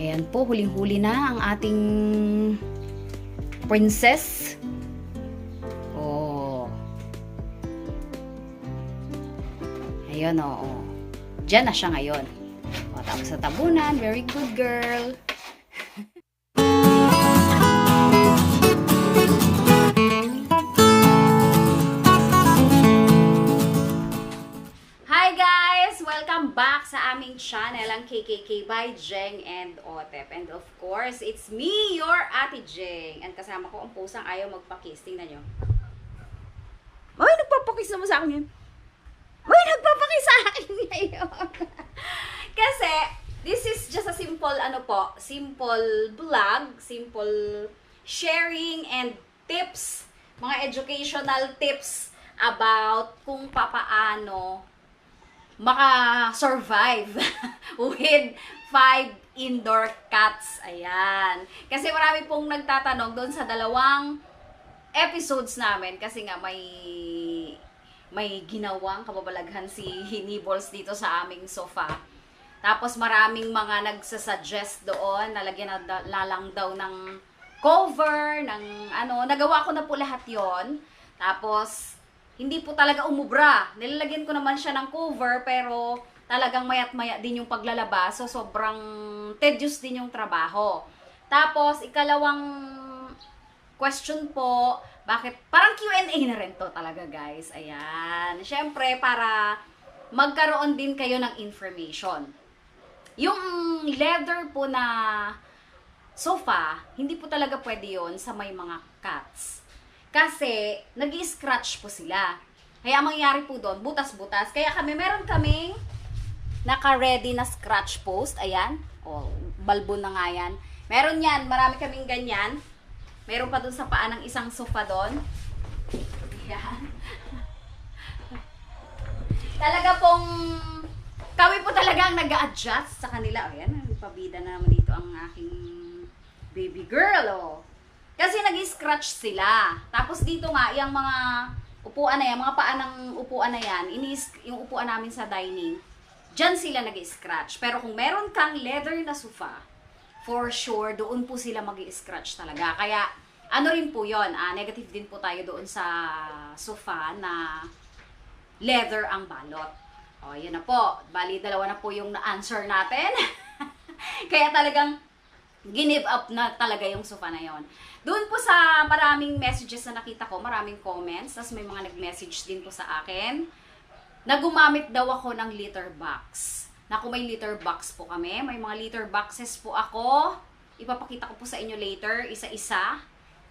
Ayan po, huling-huli na ang ating princess. Oh. Ayun, oo. Oh, Diyan na siya ngayon. O, tapos sa tabunan. Very good girl. Aming channel, ang KKK by Jeng and Otep. And of course, it's me, your Ate Jeng. And kasama ko ang pusang ayaw magpakiss. Tingnan nyo. Ay, nagpapakiss naman sa akin yun. Ay, nagpapakiss sa akin ngayon. Kasi, this is just a simple, ano po, simple vlog, simple sharing and tips, mga educational tips about kung papaano maka-survive with five indoor cats. Ayan. Kasi marami pong nagtatanong doon sa dalawang episodes namin kasi nga may may ginawang kababalaghan si Nibbles dito sa aming sofa. Tapos maraming mga nagsasuggest doon, nalagyan na, na lang daw ng cover, ng ano, nagawa ko na po lahat yon Tapos, hindi po talaga umubra. Nilalagyan ko naman siya ng cover, pero talagang mayat maya din yung paglalabas. So, sobrang tedious din yung trabaho. Tapos, ikalawang question po, bakit, parang Q&A na rin to talaga guys. Ayan. Siyempre, para magkaroon din kayo ng information. Yung leather po na sofa, hindi po talaga pwede yon sa may mga cats. Kasi, nag scratch po sila. Kaya ang mangyayari po doon, butas-butas. Kaya kami, meron kaming naka-ready na scratch post. Ayan. O, balbo na nga yan. Meron yan. Marami kaming ganyan. Meron pa doon sa paa ng isang sofa doon. Ayan. Talaga pong kami po talaga ang nag-a-adjust sa kanila. Ayan, pabida na naman dito ang aking baby girl, oh. Kasi nag-scratch sila. Tapos dito nga, yung mga upuan na yan, mga paa ng upuan na yan, inis, yung upuan namin sa dining, dyan sila nag-scratch. Pero kung meron kang leather na sofa, for sure, doon po sila mag scratch talaga. Kaya, ano rin po yon ah, negative din po tayo doon sa sofa na leather ang balot. O, yun na po. Bali, dalawa na po yung na-answer natin. Kaya talagang give up na talaga yung sofa na yon. Doon po sa maraming messages na nakita ko, maraming comments, tapos may mga nag-message din po sa akin, na gumamit daw ako ng litter box. Na kung may litter box po kami, may mga litter boxes po ako. Ipapakita ko po sa inyo later, isa-isa,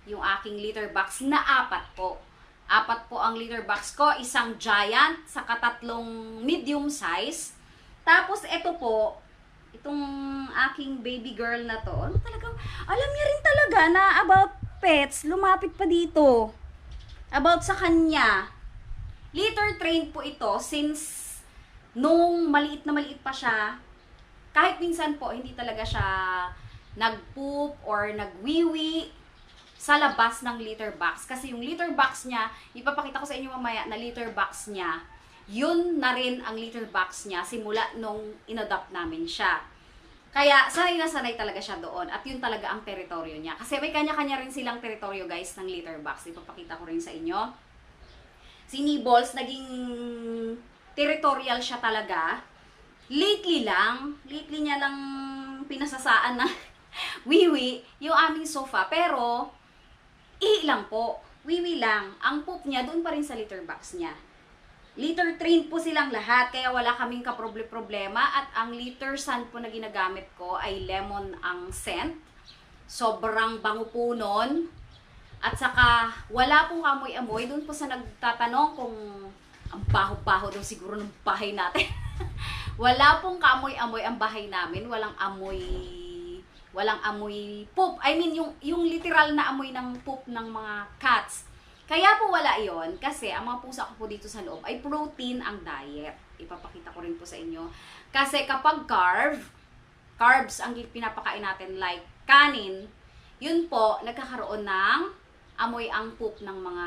yung aking litter box na apat po. Apat po ang litter box ko, isang giant, sa katatlong medium size. Tapos ito po, itong aking baby girl na to, ano talagang, alam niya rin talaga na about pets, lumapit pa dito. About sa kanya. Litter trained po ito since nung maliit na maliit pa siya, kahit minsan po, hindi talaga siya nag-poop or nagwiwi sa labas ng litter box. Kasi yung litter box niya, ipapakita ko sa inyo mamaya na litter box niya, yun na rin ang litter box niya simula nung inadopt namin siya. Kaya sanay na sanay talaga siya doon at yun talaga ang teritoryo niya. Kasi may kanya-kanya rin silang teritoryo guys ng litter box. Ipapakita ko rin sa inyo. Si Nibbles, naging territorial siya talaga. Lately lang, lately niya lang pinasasaan na wiwi yung aming sofa. Pero, ihi lang po. Wiwi lang. Ang poop niya doon pa rin sa litter box niya. Litter trained po silang lahat, kaya wala kaming kaproble-problema. At ang litter sand po na ginagamit ko ay lemon ang scent. Sobrang bango po nun. At saka, wala pong amoy-amoy. Doon po sa nagtatanong kung ang baho-baho daw siguro ng bahay natin. wala pong kamoy-amoy ang bahay namin. Walang amoy walang amoy poop. I mean, yung, yung literal na amoy ng poop ng mga cats. Kaya po wala yon kasi ang mga pusa ko po dito sa loob ay protein ang diet. Ipapakita ko rin po sa inyo. Kasi kapag carb, carbs ang pinapakain natin like kanin, yun po, nagkakaroon ng amoy ang poop ng mga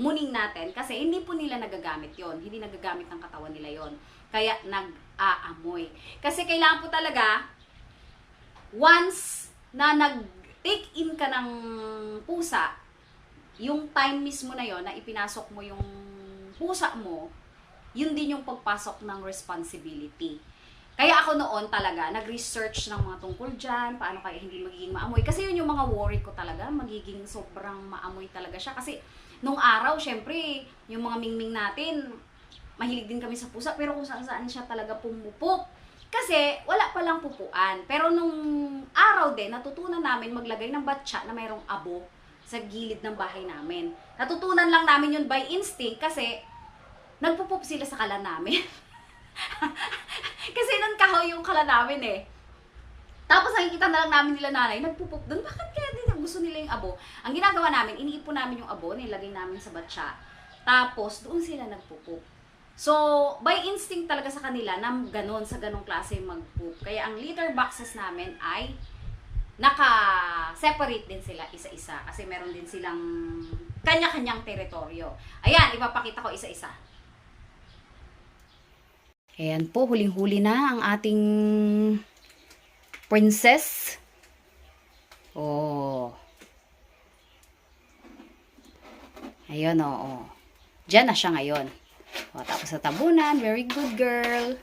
muning natin kasi hindi po nila nagagamit yon Hindi nagagamit ng katawan nila yon Kaya nag-aamoy. Kasi kailangan po talaga once na nag-take in ka ng pusa, yung time mismo na yon na ipinasok mo yung pusa mo, yun din yung pagpasok ng responsibility. Kaya ako noon talaga, nag-research ng mga tungkol dyan, paano kaya hindi magiging maamoy. Kasi yun yung mga worry ko talaga, magiging sobrang maamoy talaga siya. Kasi nung araw, syempre, yung mga mingming natin, mahilig din kami sa pusa, pero kung saan saan siya talaga pumupup. Kasi wala palang pupuan. Pero nung araw din, natutunan namin maglagay ng batsa na mayroong abo sa gilid ng bahay namin. Natutunan lang namin yun by instinct kasi nagpupup sila sa kala namin. kasi nun kahoy yung kala namin eh. Tapos nakikita na lang namin nila nanay, nagpupup doon. Bakit kaya din gusto nila yung abo? Ang ginagawa namin, iniipon namin yung abo, nilagay namin sa batsa. Tapos doon sila nagpupup. So, by instinct talaga sa kanila na ganun, sa ganong klase mag-poop. Kaya ang litter boxes namin ay naka-separate din sila isa-isa. Kasi meron din silang kanya-kanyang teritoryo. Ayan, ipapakita ko isa-isa. Ayan po, huling-huli na ang ating princess. Oh. Ayun, oo. Oh, oh. Diyan na siya ngayon. O, tapos sa tabunan, very good girl.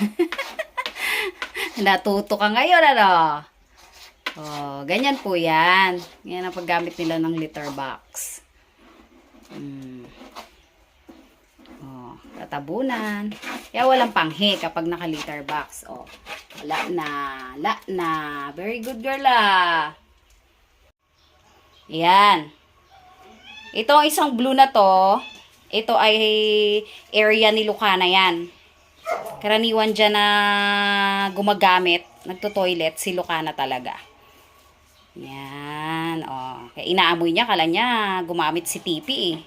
Natuto ka ngayon, ano? O, ganyan po yan. Yan ang paggamit nila ng litter box. Hmm. O, tatabunan. Kaya walang panghi kapag naka-litter box. O, wala na. Wala na. Very good girl, ah. Yan. Ito ang isang blue na to. Ito ay area ni Lucana yan. Karaniwan dyan na gumagamit, nagto-toilet, si Lucana talaga. Yan, oh. Kaya inaamoy niya, kala niya gumamit si Pipi eh.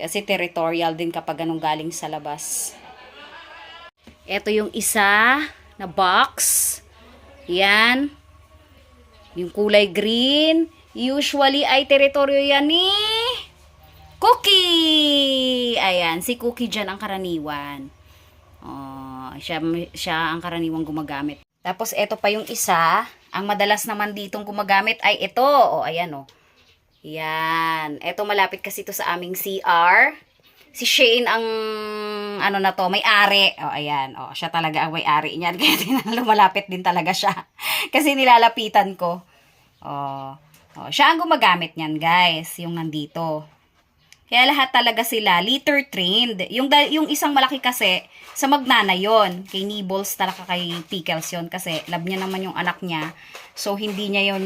Kasi territorial din kapag anong galing sa labas. Ito yung isa na box. Yan. Yung kulay green. Usually ay teritoryo yan ni Cookie! Ayan, si Cookie dyan ang karaniwan. Oh, siya, siya ang karaniwang gumagamit. Tapos, ito pa yung isa. Ang madalas naman ditong gumagamit ay ito. O, ayan o. Yan. Ito malapit kasi ito sa aming CR. Si Shane ang ano na to, may-ari. O, ayan. O, siya talaga ang may-ari niyan. Kaya lumalapit din talaga siya. kasi nilalapitan ko. O, o, siya ang gumagamit niyan, guys. Yung nandito. Kaya lahat talaga sila litter trained. Yung, yung isang malaki kasi, sa magnana yon Kay Nibbles talaga kay Pickles yon Kasi love niya naman yung anak niya. So, hindi niya yon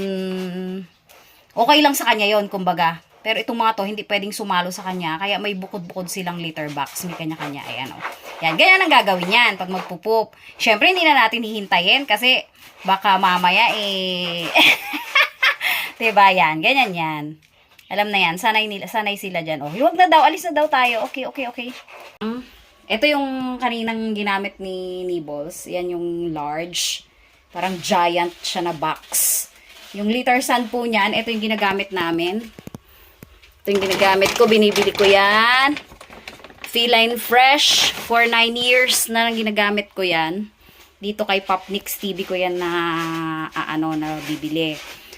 Okay lang sa kanya yon kumbaga. Pero itong mga to, hindi pwedeng sumalo sa kanya. Kaya may bukod-bukod silang litter box. May kanya-kanya. Ayan o. Yan, ganyan ang gagawin yan pag magpupup. Siyempre, hindi na natin hihintayin kasi baka mamaya eh... diba yan? Ganyan yan. Alam na yan. Sanay, nila, sanay sila dyan. Oh, huwag na daw. Alis na daw tayo. Okay, okay, okay. Um, ito yung kaninang ginamit ni Nibbles. Yan yung large. Parang giant siya na box. Yung liter sand po niyan, ito yung ginagamit namin. Ito yung ginagamit ko. Binibili ko yan. Feline Fresh. For 9 years na ginagamit ko yan. Dito kay Popnix TV ko yan na uh, ano na bibili.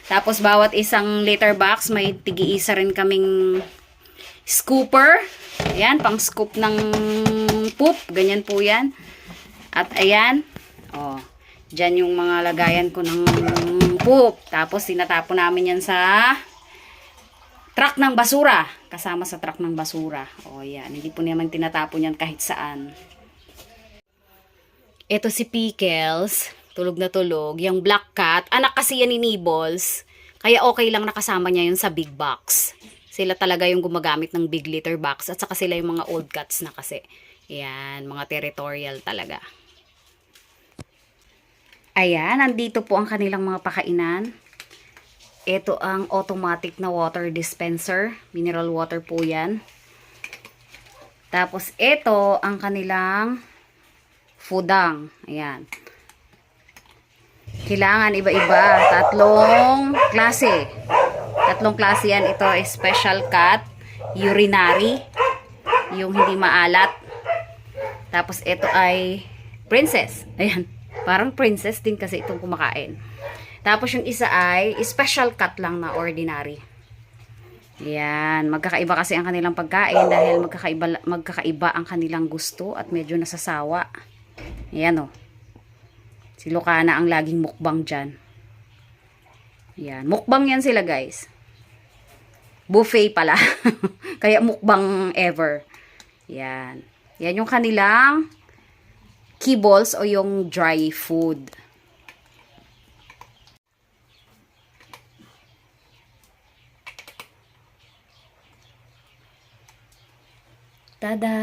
Tapos, bawat isang liter box, may tigi-isa rin kaming scooper. Ayan, pang scoop ng poop. Ganyan po yan. At ayan, oh, dyan yung mga lagayan ko ng poop. Tapos, tinatapon namin yan sa truck ng basura. Kasama sa truck ng basura. O, oh, yan. Hindi po naman tinatapon yan kahit saan. Ito si Pickles tulog na tulog. Yung black cat, anak kasi yan ni Nibbles. Kaya okay lang nakasama niya yun sa big box. Sila talaga yung gumagamit ng big litter box. At saka sila yung mga old cats na kasi. Yan, mga territorial talaga. Ayan, nandito po ang kanilang mga pakainan. Ito ang automatic na water dispenser. Mineral water po yan. Tapos ito ang kanilang foodang. Ayan. Kailangan iba-iba. Tatlong klase. Tatlong klase yan. Ito special cut, urinary, yung hindi maalat. Tapos ito ay princess. Ayan. Parang princess din kasi itong kumakain. Tapos yung isa ay special cut lang na ordinary. Yan, magkakaiba kasi ang kanilang pagkain dahil magkakaiba, magkakaiba ang kanilang gusto at medyo nasasawa. Yan o. Si Lucana ang laging mukbang dyan. Yan, mukbang yan sila guys. Buffet pala. Kaya mukbang ever. Yan. Yan yung kanilang kibbles o yung dry food. Tada!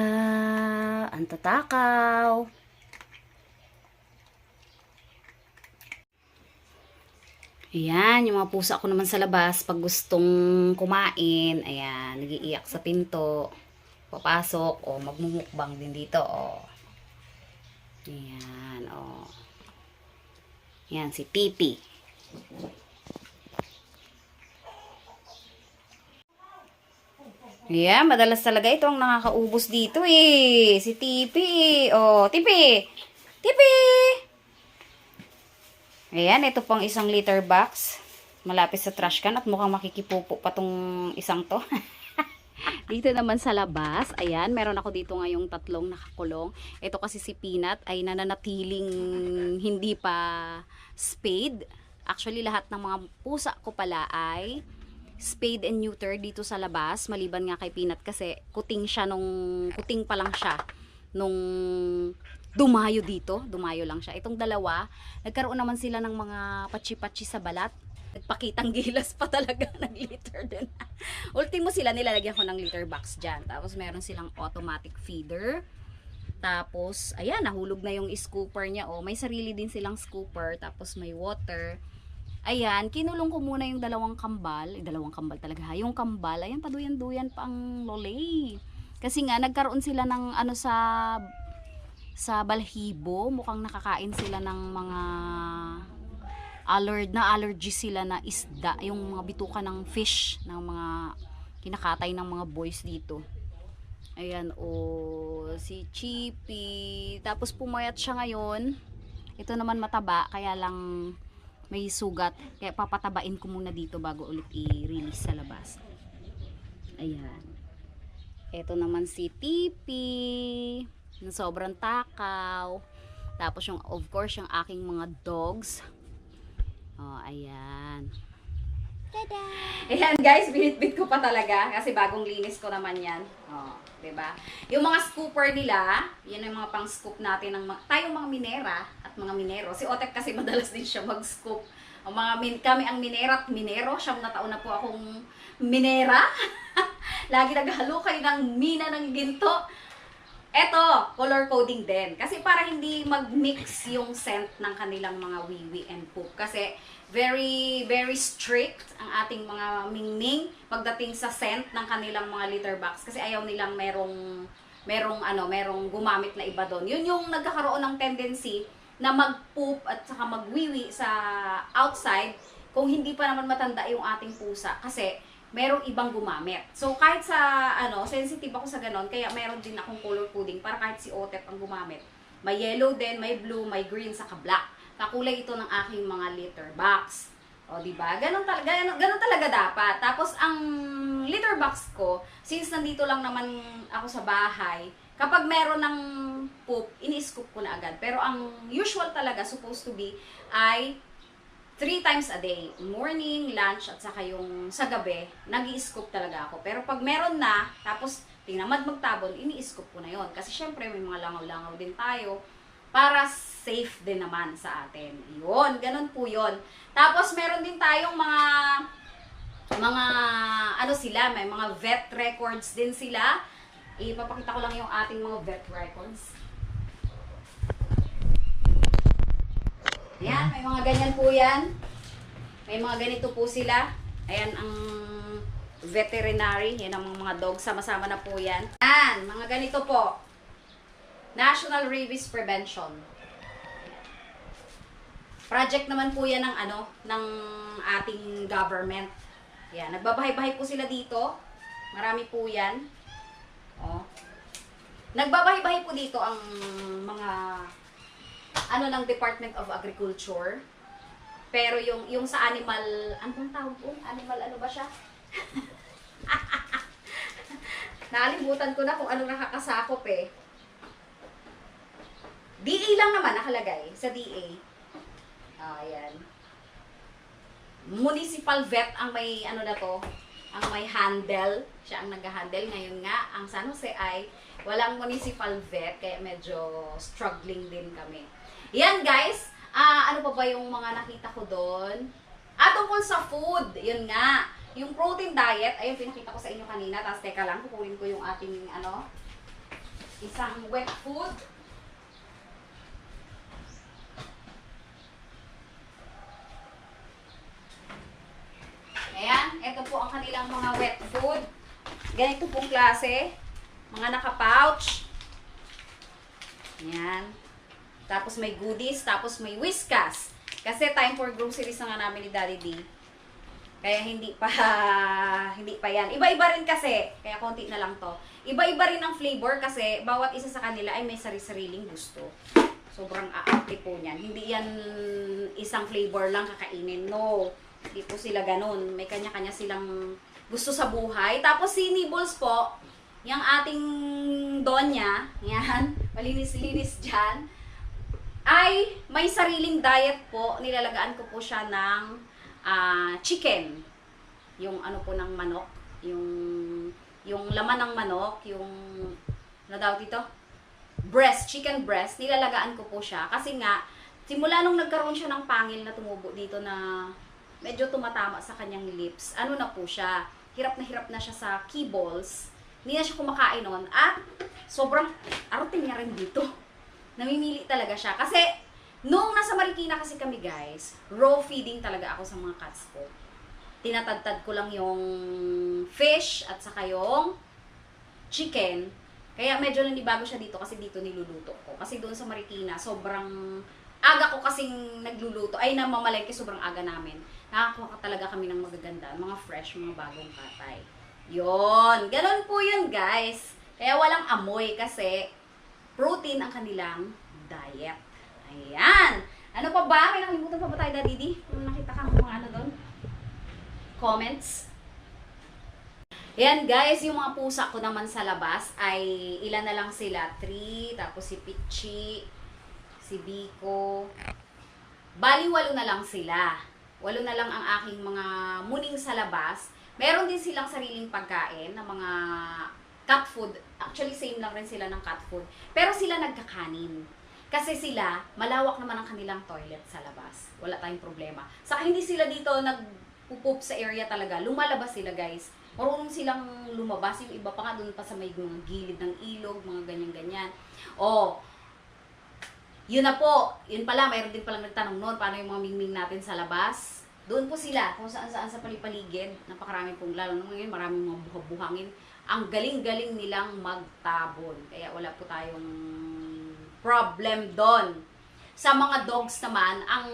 Ang tatakaw! Ayan, yung mga pusa ko naman sa labas, pag gustong kumain, ayan, nagiiyak sa pinto, papasok, o magmumukbang din dito, o. Ayan, o. Ayan, si Pipi. Ayan, madalas talaga ito ang nakakaubos dito eh. Si Tipi. Oh, Tipi! Tipi! Ayan, ito pang isang liter box. Malapit sa trash can at mukhang makikipupo pa tong isang to. dito naman sa labas, ayan, meron ako dito ngayong tatlong nakakulong. Ito kasi si Peanut ay nananatiling hindi pa spade. Actually, lahat ng mga pusa ko pala ay spade and neuter dito sa labas. Maliban nga kay Peanut kasi kuting siya nung, kuting pa lang siya nung dumayo dito. Dumayo lang siya. Itong dalawa, nagkaroon naman sila ng mga patsi-patsi sa balat. Nagpakitang gilas pa talaga ng litter din. Ultimo sila, nilalagyan ko ng litter box dyan. Tapos meron silang automatic feeder. Tapos, ayan, nahulog na yung scooper niya. Oh, may sarili din silang scooper. Tapos may water. Ayan, kinulong ko muna yung dalawang kambal. Eh, dalawang kambal talaga ha. Yung kambal, ayan, paduyan-duyan pa ang lolay. Kasi nga, nagkaroon sila ng ano sa sa balhibo. Mukhang nakakain sila ng mga allerg na allergy sila na isda. Yung mga bituka ng fish, ng mga kinakatay ng mga boys dito. Ayan, o si Chippy. Tapos pumayat siya ngayon. Ito naman mataba, kaya lang may sugat. Kaya papatabain ko muna dito bago ulit i-release sa labas. Ayan. Ito naman si Tipi. Na sobrang takaw. Tapos yung, of course, yung aking mga dogs. Oh, ayan. Tada! Ayan guys, binitbit ko pa talaga kasi bagong linis ko naman yan. Oh, 'di ba? Yung mga scooper nila, yan yung mga pang-scoop natin ng tayong mga minera at mga minero. Si Otek kasi madalas din siya mag-scoop. Ang mga min, kami ang minera at minero, siyam na taon na po akong minera. Lagi naghalukay ng mina ng ginto. Eto, color coding din. Kasi para hindi mag-mix yung scent ng kanilang mga wiwi and poop. Kasi very, very strict ang ating mga mingming pagdating sa scent ng kanilang mga litter box. Kasi ayaw nilang merong, merong, ano, merong gumamit na iba doon. Yun yung nagkakaroon ng tendency na mag-poop at saka magwiwi sa outside kung hindi pa naman matanda yung ating pusa. Kasi merong ibang gumamit. So, kahit sa, ano, sensitive ako sa ganon, kaya meron din akong color coding para kahit si Otep ang gumamit. May yellow din, may blue, may green, saka black. Kakulay ito ng aking mga litter box. O, di ba? Ganon talaga, ganon, ganon talaga dapat. Tapos, ang litter box ko, since nandito lang naman ako sa bahay, kapag meron ng poop, ini-scoop ko na agad. Pero ang usual talaga, supposed to be, ay three times a day. Morning, lunch, at saka yung sa gabi, nag scoop talaga ako. Pero pag meron na, tapos tinamad magtabon, ini-scoop ko na yon Kasi syempre, may mga langaw-langaw din tayo para safe din naman sa atin. Yun, ganun po yun. Tapos meron din tayong mga mga ano sila, may mga vet records din sila. Ipapakita ko lang yung ating mga vet records. Ayan, may mga ganyan po yan. May mga ganito po sila. Ayan ang veterinary. Yan ang mga dog. Sama-sama na po yan. Ayan, mga ganito po. National Rabies Prevention. Project naman po yan ng ano, ng ating government. Yan, nagbabahay-bahay po sila dito. Marami po yan. Oh. Nagbabahay-bahay po dito ang mga ano ng Department of Agriculture. Pero yung yung sa animal, ano bang tawag po? Animal ano ba siya? Nakalimutan ko na kung anong nakakasakop eh. DA lang naman nakalagay sa DA. Ah, ayan. Municipal vet ang may ano na to, ang may handle. Siya ang nag-handle. Ngayon nga, ang San Jose ay walang municipal vet, kaya medyo struggling din kami. Yan guys, ah ano pa ba yung mga nakita ko doon? Ah, tungkol sa food, yun nga. Yung protein diet, ayun, pinakita ko sa inyo kanina. Tapos, teka lang, kukunin ko yung ating, ano, isang wet food. Ayan, ito po ang kanilang mga wet food. Ganito pong klase. Mga naka-pouch. Ayan. Tapos may goodies, tapos may whiskas. Kasi time for groceries na nga namin ni Daddy D. Kaya hindi pa hindi pa yan. Iba-iba rin kasi, kaya konti na lang to. Iba-iba rin ang flavor kasi bawat isa sa kanila ay may sari-sariling gusto. Sobrang aarte po niyan. Hindi yan isang flavor lang kakainin. No. Hindi po sila ganun. May kanya-kanya silang gusto sa buhay. Tapos si Nibbles po, yung ating donya, yan, malinis-linis dyan, ay may sariling diet po. Nilalagaan ko po siya ng ah, chicken. Yung ano po ng manok. Yung, yung laman ng manok. Yung, ano daw dito? Breast, chicken breast. Nilalagaan ko po siya. Kasi nga, simula nung nagkaroon siya ng pangil na tumubo dito na medyo tumatama sa kanyang lips, ano na po siya, hirap na hirap na siya sa keyballs. Hindi na siya kumakain noon. At sobrang arating niya rin dito. Namimili talaga siya. Kasi, nung nasa Marikina kasi kami guys, raw feeding talaga ako sa mga cats ko. Tinatadtad ko lang yung fish at saka yung chicken. Kaya medyo nanibago siya dito kasi dito niluluto ko. Kasi doon sa Marikina, sobrang aga ko kasing nagluluto. Ay, namamalengke sobrang aga namin. Nakakuha ka talaga kami ng magaganda, mga fresh, mga bagong katay. Yon, ganun po yun guys. Kaya walang amoy kasi protein ang kanilang diet. Ayan. Ano pa ba? May nakalimutan pa ba tayo, Daddy D? Kung nakita ka mga ano doon? Comments? Ayan guys, yung mga pusa ko naman sa labas ay ilan na lang sila? Three, tapos si Pichi, si Biko. Bali, walo na lang sila. Walo na lang ang aking mga muning sa labas. Meron din silang sariling pagkain na mga cat food. Actually, same lang rin sila ng cat food. Pero sila nagkakanin. Kasi sila, malawak naman ang kanilang toilet sa labas. Wala tayong problema. Saka hindi sila dito nagpupup sa area talaga. Lumalabas sila guys. Marunong silang lumabas. Yung iba pa nga doon pa sa may mga gilid ng ilog, mga ganyan-ganyan. Oh, yun na po. Yun pala, mayroon din palang nagtanong noon, paano yung mga mingming natin sa labas. Doon po sila, kung saan-saan sa palipaligid. Napakarami pong, lalo na ngayon, maraming mga buha-buhangin. Ang galing-galing nilang magtabon. Kaya wala po tayong problem doon. Sa mga dogs naman, ang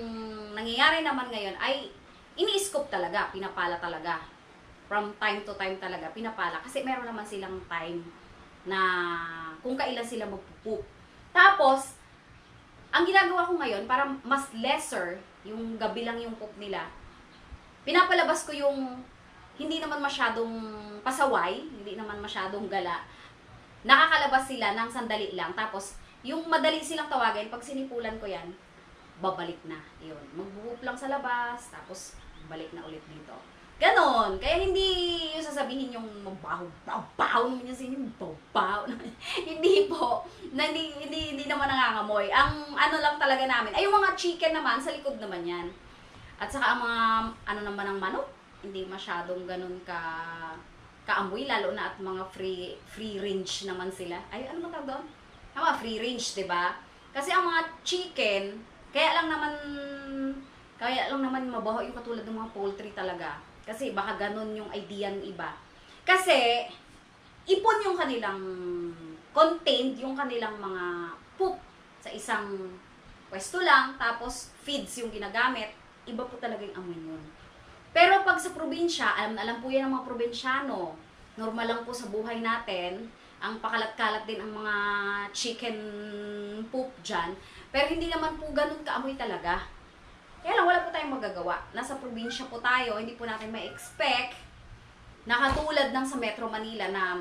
nangyayari naman ngayon ay ini-scoop talaga, pinapala talaga. From time to time talaga, pinapala. Kasi meron naman silang time na kung kailan sila magpupup. Tapos, ang ginagawa ko ngayon, para mas lesser, yung gabi lang yung poop nila, pinapalabas ko yung hindi naman masyadong pasaway, hindi naman masyadong gala. Nakakalabas sila ng sandali lang. Tapos, yung madali silang tawagin, pag sinipulan ko yan, babalik na. Yun. Magbubup lang sa labas, tapos balik na ulit dito. Ganon. Kaya hindi yung sasabihin yung mabaho, baho, baho naman yung sinyo, baho, baho. hindi po. Na, hindi, hindi, hindi naman nangangamoy. Ang ano lang talaga namin, ay yung mga chicken naman, sa likod naman yan. At saka ang mga, ano naman ng manok, hindi masyadong ganun ka kaamoy, lalo na at mga free free range naman sila. Ay, ano ba tawag doon? Tama, free range, 'di ba? Kasi ang mga chicken, kaya lang naman kaya lang naman mabaho yung katulad ng mga poultry talaga. Kasi baka ganun yung idea ng iba. Kasi ipon yung kanilang contained yung kanilang mga poop sa isang pwesto lang, tapos feeds yung ginagamit, iba po talaga yung amoy nun. Pero pag sa probinsya, alam na alam po yan ng mga probinsyano, normal lang po sa buhay natin, ang pakalat-kalat din ang mga chicken poop dyan. Pero hindi naman po ganun kaamoy talaga. Kaya lang, wala po tayong magagawa. Nasa probinsya po tayo, hindi po natin ma-expect na katulad ng sa Metro Manila na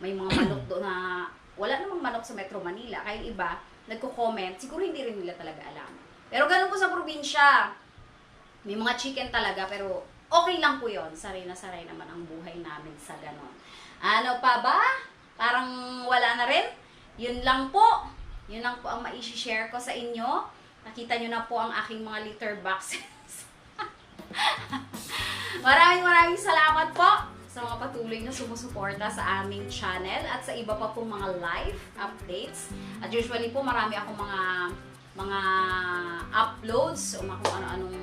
may mga manok doon na wala namang manok sa Metro Manila. Kaya iba, nagko-comment, siguro hindi rin nila talaga alam. Pero ganun po sa probinsya. May mga chicken talaga, pero okay lang po yon Saray na saray naman ang buhay namin sa ganon. Ano pa ba? Parang wala na rin. Yun lang po. Yun lang po ang mai-share ko sa inyo. Nakita nyo na po ang aking mga litter boxes. maraming maraming salamat po sa mga patuloy na sumusuporta sa aming channel at sa iba pa pong mga live updates. At usually po marami akong mga mga uploads o mga kung ano-anong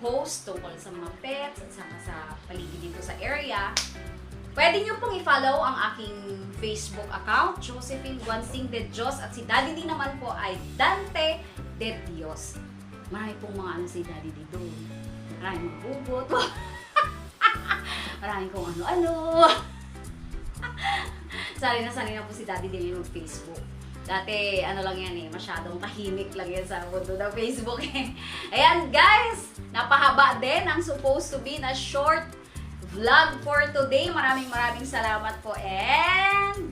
post tungkol sa mga pets at saka sa paligid dito sa area. Pwede nyo pong i-follow ang aking Facebook account, Josephine Guansing de Dios, at si Daddy D naman po ay Dante de Dios. Marami pong mga ano si Daddy D doon. Maraming mga bubot. Maraming kung ano-ano. Sali na sali na po si Daddy D yung Facebook. Dati, ano lang yan eh, masyadong tahimik lang yan sa mundo ng Facebook eh. Ayan guys, napahaba din ang supposed to be na short vlog for today. Maraming maraming salamat po and